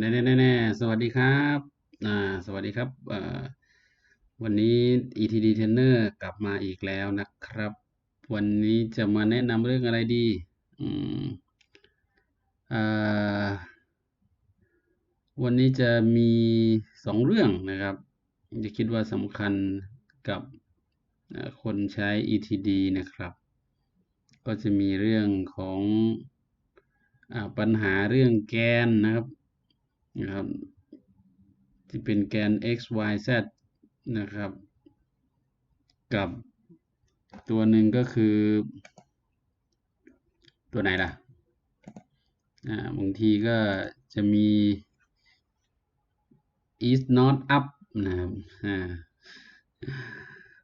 แน่แน่แน่สวัสดีครับอ่าสวัสดีครับอ่อวันนี้ ETD Trainer กลับมาอีกแล้วนะครับ วันนี้จะมาแนะนำเรื่องอะไรดี อืมอ่าวันนี้จะมีสองเรื่องนะครับจะคิดว่าสำคัญกับคนใช้ ETD นะครับ ก็จะมีเรื่องของอ่าปัญหาเรื่องแกนนะครับ นะครับ ที่เป็นแกน x y z นะครับ กับตัวหนึ่งก็คือ ตัวไหนล่ะอ่าบางทีก็จะมี is not up นะครับอ่า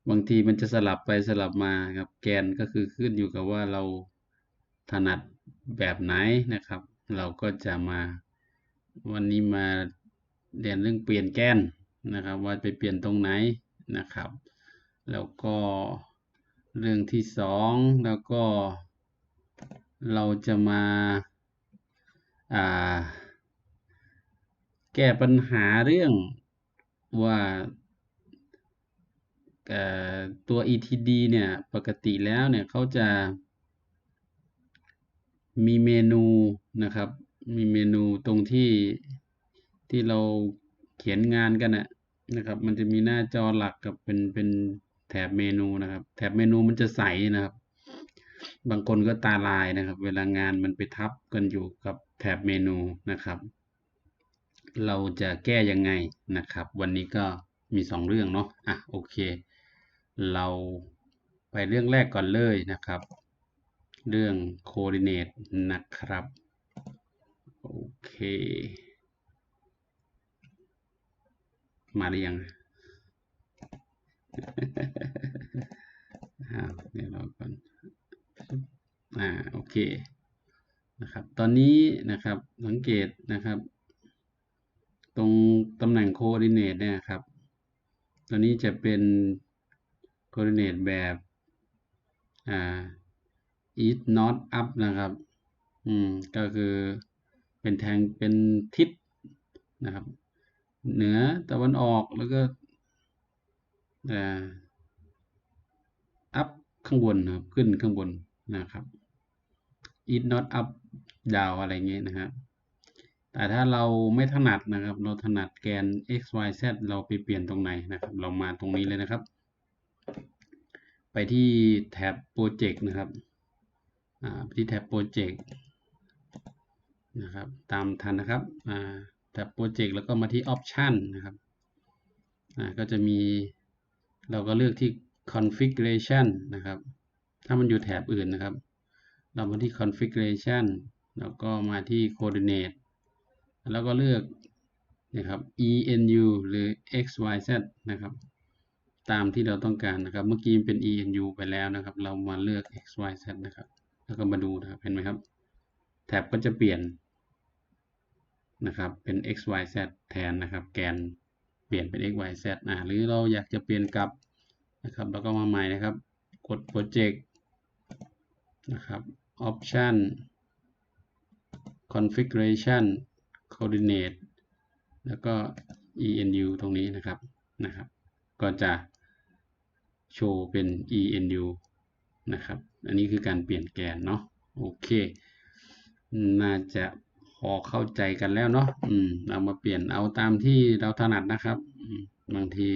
บางทีมันจะสลับไปสลับมาครับ แกนก็คือขึ้นอยู่กับว่าเราถนัดแบบไหนนะครับ เราก็จะมา วันนี้มาเรียนเรื่องเปลี่ยนแกนนะครับ ว่าไปเปลี่ยนตรงไหนนะครับ แล้วก็เรื่องที่สองแล้วก็ เราจะมาอ่าแก้ปัญหาเรื่องว่าตัว ETD เนี่ย ปกติแล้วเนี่ยเขาจะมีเมนูนะครับ มีเมนูตรงที่ที่เราเขียนงานกันนะนะครับ มันจะมีหน้าจอหลักกับเป็นเป็นแถบเมนูนะครับ แถบเมนูมันจะใสนะครับ บางคนก็ตาลายนะครับ เวลางานมันไปทับกันอยู่กับแถบเมนูนะครับ เราจะแก้ยังไงนะครับ วันนี้ก็มีสองเรื่องเนาะอะโอเค เราไปเรื่องแรกก่อนเลยนะครับ เรื่อง coordinate นะครับ โอเค มาหรือยังอ้าเดี๋ยวรอก่อนอ่าโอเคนะครับ ตอนนี้นะครับสังเกตนะครับ ตรงตำแหน่ง coordinate เนี่ยครับตัวนี้จะเป็น coordinate แบบอ่า east north up นะครับ อืม ก็คือ เป็นแทงเป็นทิศนะครับ เหนือตะวันออกแล้วก็อ่า up ข้างบนนะครับขึ้นข้างบนนะครับ east not up down อะไรเงี้ยนะครับ แต่ถ้าเราไม่ถนัดนะครับ เราถนัดแกน x y z เราไปเปลี่ยนตรงไหนนะครับ เรามาตรงนี้เลยนะครับ ไปที่แท็บโปรเจกต์นะครับอ่าที่แท็บโปรเจกต์ นะครับ ตามทันนะครับอ่าแท็บโปรเจกต์แล้วก็มาที่ออปชันนะครับก็จะมีเราก็เลือกที่ configuration นะครับ ถ้ามันอยู่แถบอื่นนะครับ เรามาที่ configuration แล้วก็มาที่ coordinate แล้วก็เลือกนะครับ enu หรือ xyz นะครับ ตามที่เราต้องการนะครับ เมื่อกี้เป็น enu ไปแล้วนะครับ เรามาเลือก xyz นะครับ แล้วก็มาดูนะครับ เห็นไหมครับ แท็บก็จะเปลี่ยนนะครับเป็น xyz แทนนะครับ แกนเปลี่ยนเป็น xyz อ่าหรือเราอยากจะเปลี่ยนกลับนะครับ แล้วก็มาใหม่นะครับ กด project นะครับ option configuration coordinate แล้วก็ enu ตรงนี้นะครับนะครับ ก็จะโชว์เป็น enu นะครับ อันนี้คือการเปลี่ยนแกนเนาะ โอเค น่าจะพอเข้าใจกันแล้วเนาะอืมเรามาเปลี่ยนเอาตามที่เราถนัดนะครับ บางที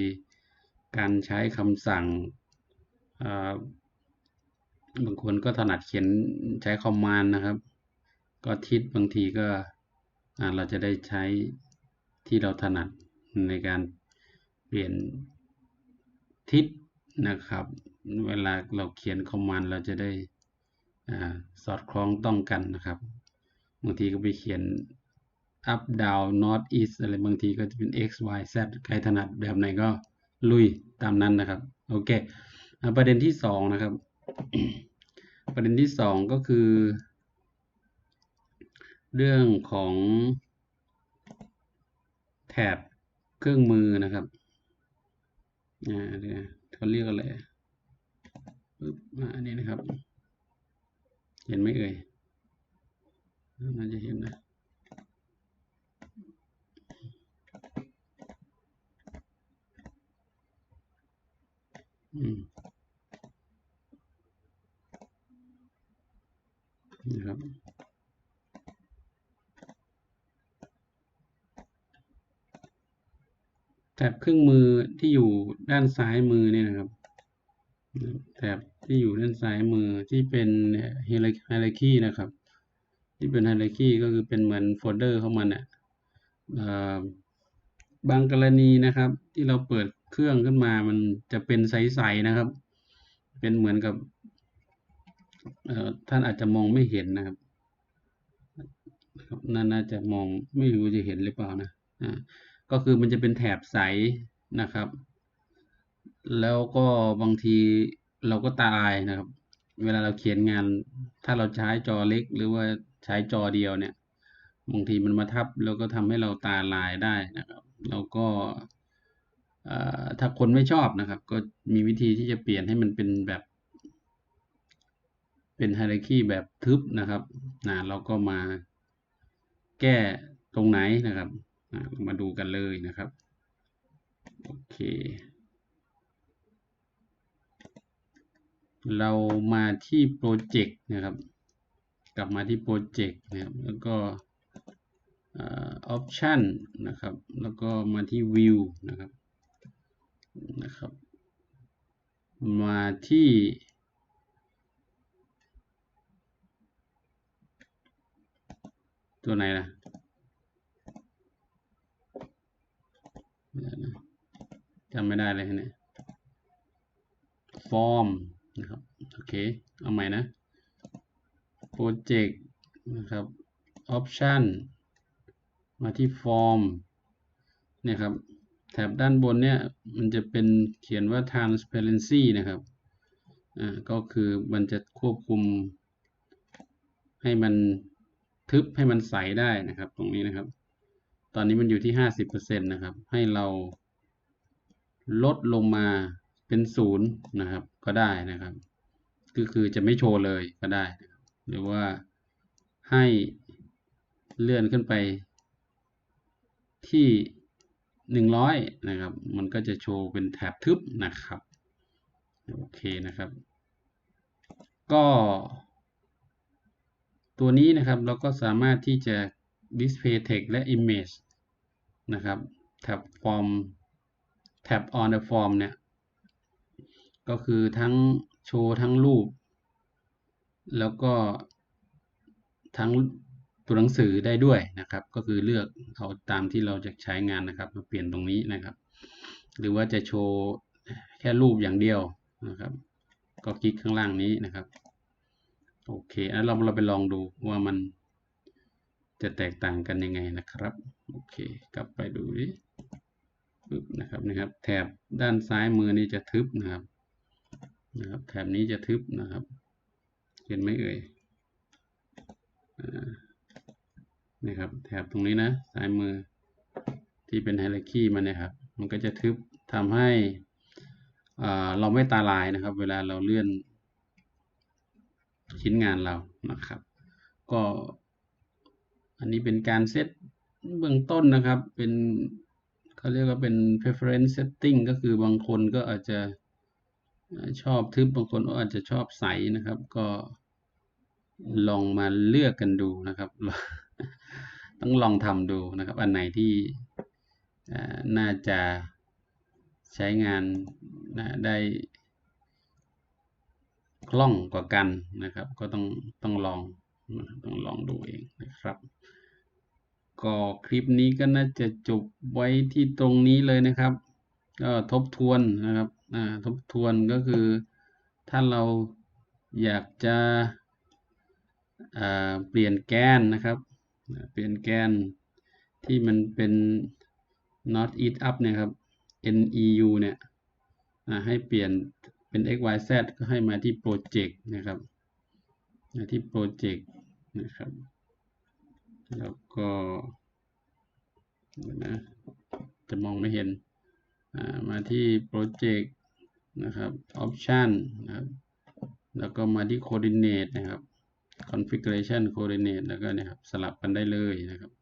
การใช้คำสั่งบางคนก็ถนัดเขียนใช้คอมมานด์นะครับ ก็ทิศบางทีก็เราจะได้ใช้ที่เราถนัดในการเปลี่ยนทิศนะครับ เวลาเราเขียนคอมมานด์เราจะได้สอดคล้องต้องกันนะครับ บางทีก็ไปเขียน up down north east อะไรบางทีก็จะเป็น x y z ใครถนัดแบบไหนก็ลุยตามนั้นนะครับ โอเค ประเด็นที่สองนะครับ ประเด็นที่สองก็คือ เรื่องของแถบเครื่องมือนะครับอ่าเนี่ยเขาเรียกอะไรปึ๊บอันนี้นะครับ เห็นไหมเอ่ย น่าจะเห็นนะอืมนี่ครับแถบเครื่องมือที่อยู่ด้านซ้ายมือเนี่ยนะครับ แถบที่อยู่ด้านซ้ายมือที่เป็นเฮลิคีนะครับ ที่เป็นไฮไลคีก็คือเป็นเหมือนโฟลเดอร์ของมันอะบางกรณีนะครับ ที่เราเปิดเครื่องขึ้นมามันจะเป็นใสๆนะครับ เป็นเหมือนกับท่านอาจจะมองไม่เห็นนะครับน่าน่าจะมองไม่รู้จะเห็นหรือเปล่านะก็คือมันจะเป็นแถบใสนะครับ แล้วก็บางทีเราก็ตายนะครับ เวลาเราเขียนงาน ถ้าเราใช้จอเล็กหรือว่า ใช้จอเดียวเนี่ยบางทีมันมาทับแล้วก็ทำให้เราตาลายได้นะครับแล้วก็ถ้าคนไม่ชอบนะครับ ก็มีวิธีที่จะเปลี่ยนให้มันเป็นแบบ เป็นไฮรักีแบบทึบนะครับนะเราก็มาแก้ตรงไหนนะครับมาดูกันเลยนะครับ โอเค เรามาที่โปรเจกต์นะครับ กลับมาที่โปรเจกต์นะครับ แล้วก็ออปชันนะครับ แล้วก็มาที่วิวนะครับ นะครับ มาที่ตัวไหนล่ะจำไม่ได้เลยเนี่ยฟอร์มนะครับ โอเค เอาใหม่นะ โปรเจกต์นะครับออปชันมาที่ฟอร์มเนี่ยครับ แถบด้านบนเนี่ย มันจะเป็นเขียนว่า transparency นะครับ อ่า ก็คือมันจะควบคุม ให้มันทึบให้มันใสได้นะครับ ตรงนี้นะครับ ตอนนี้มันอยู่ที่ห้าสิบเปอร์เซ็นตนะครับ ให้เราลดลงมาเป็นศูนย์นะครับ ก็ได้นะครับ ก็คือจะไม่โชว์เลยก็ได้นะครับ หรือว่าให้เลื่อนขึ้นไปที่หนึ่งร้อยนะครับ มันก็จะโชว์เป็นแถบทึบนะครับ โอเคนะครับ ก็ ตัวนี้นะครับเราก็สามารถที่จะ display text และ image นะครับแท็บ form แท็บ on the form เนี่ย ก็คือทั้งโชว์ทั้งรูป แล้วก็ทั้งตัวหนังสือได้ด้วยนะครับ ก็คือเลือกเอาตามที่เราจะใช้งานนะครับ มาเปลี่ยนตรงนี้นะครับ หรือว่าจะโชว์แค่รูปอย่างเดียวนะครับ ก็คลิกข้างล่างนี้นะครับโอเคแล้วเราเราไปลองดูว่ามันจะแตกต่างกันยังไงนะครับโอเค กลับไปดูดิปึ๊บนะครับนะครับ แถบด้านซ้ายมือนี่จะทึบนะครับนะครับ แถบนี้จะทึบนะครับ เห็นไหมเอ่ยนี่ครับแถบตรงนี้นะซ้ายมือที่เป็นไฮไลค์มันนะครับ มันก็จะทึบทำให้เราไม่ตาลายนะครับ เวลาเราเลื่อนชิ้นงานเรานะครับ ก็อันนี้เป็นการเซตเบื้องต้นนะครับ เป็นเขาเรียกว่าเป็น preference setting ก็คือบางคนก็อาจจะ ชอบทึบบางคนก็อาจจะชอบใสนะครับ ก็ลองมาเลือกกันดูนะครับ ต้องลองทำดูนะครับ อันไหนที่น่าจะใช้งานได้คล่องกว่ากันนะครับ ก็ต้องต้องลองต้องลองดูเองนะครับก็คลิปนี้ก็น่าจะจบไว้ที่ตรงนี้เลยนะครับ ก็ทบทวนนะครับ ทบทวนก็คือถ้าเราอยากจะเปลี่ยนแกนนะครับ เปลี่ยนแกนที่มันเป็น not eat up เนี่ยครับ neu เนี่ยให้เปลี่ยนเป็น xyz ก็ให้มาที่โปรเจกต์นะครับที่โปรเจกต์นะครับ แล้วก็นะจะมองไม่เห็น มาที่โปรเจกต์นะครับออปชันนะครับแล้วก็มาที่ coordinate นะครับ configuration coordinate แล้วก็เนี่ยครับสลับกันได้เลยนะครับ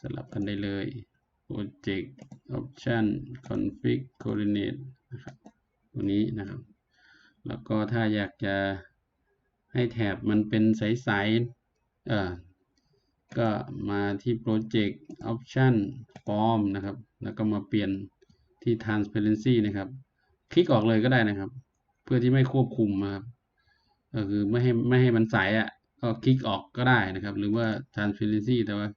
สลับกันได้เลย project option config coordinate นะครับตัวนี้นะครับ แล้วก็ถ้าอยากจะให้แถบมันเป็นใสๆเอ่อก็มาที่ Project Option Form นะครับ แล้วก็มาเปลี่ยน ที่ Transparency นะครับ คลิกออกเลยก็ได้นะครับ เพื่อที่ไม่ควบคุมนะครับก็คือไม่ให้ไม่ให้มันใสอะก็คลิกออกก็ได้นะครับ หรือว่า Transparency แต่ว่า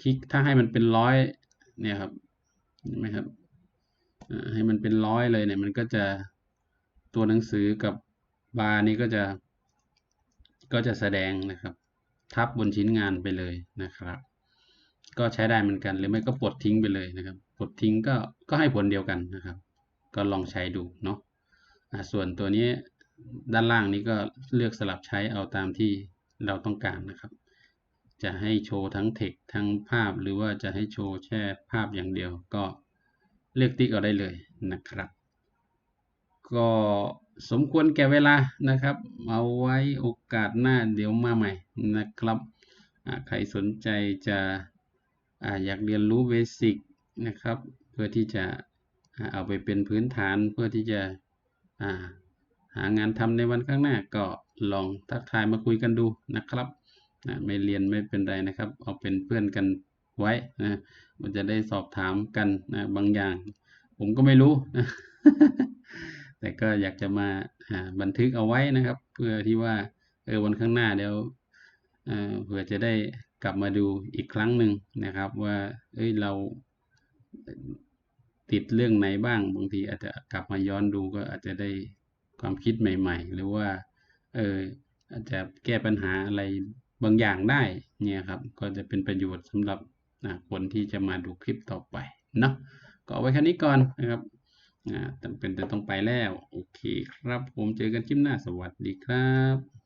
คลิกถ้าให้มันเป็นร้อยเนี่ยครับเห็นไหมครับให้มันเป็นร้อยเลยเนี่ย มันก็จะตัวหนังสือกับบาร์นี้ก็จะ ก็จะแสดงนะครับ ทับบนชิ้นงานไปเลยนะครับ ก็ใช้ได้เหมือนกันหรือไม่ก็ปลดทิ้งไปเลยนะครับ ปลดทิ้งก็ก็ให้ผลเดียวกันนะครับ ก็ลองใช้ดูเนาะส่วนตัวนี้ด้านล่างนี้ก็เลือกสลับใช้เอาตามที่เราต้องการนะครับ จะให้โชว์ทั้งเทคทั้งภาพหรือว่าจะให้โชว์แค่ภาพอย่างเดียว ก็เลือกติ๊กเอาได้เลยนะครับ ก็สมควรแก่เวลานะครับ เอาไว้โอกาสหน้าเดี๋ยวมาใหม่นะครับ ใครสนใจจะออยากเรียนรู้เบสิก นะครับ เพื่อที่จะเอาไปเป็นพื้นฐานเพื่อที่จะาหางานทำในวันข้างหน้าก็ลองทักทายมาคุยกันดูนะครับนะไม่เรียนไม่เป็นไรนะครับ เอาเป็นเพื่อนกันไว้นะมันจะได้สอบถามกันนะบางอย่าง ผมก็ไม่รู้นะแต่ก็อยากจะมาบันทึกเอาไว้นะครับ เพื่อที่ว่าเออวันข้างหน้าเดี๋ยวเออเผื่อจะได้กลับมาดูอีกครั้งหนึ่งนะครับ ว่าเอ้ยเรา ติดเรื่องไหนบ้าง บางทีอาจจะกลับมาย้อนดูก็อาจจะได้ความคิดใหม่ ๆ หรือว่า เอออาจจะแก้ปัญหาอะไรบางอย่างได้ เนี่ยครับ ก็จะเป็นประโยชน์สำหรับคนที่จะมาดูคลิปต่อไปเนาะก็เอาไว้แค่นี้ก่อนนะครับอ่าจำเป็นจะต้องไปแล้ว โอเคครับ ผมเจอกันคลิปหน้าสวัสดีครับ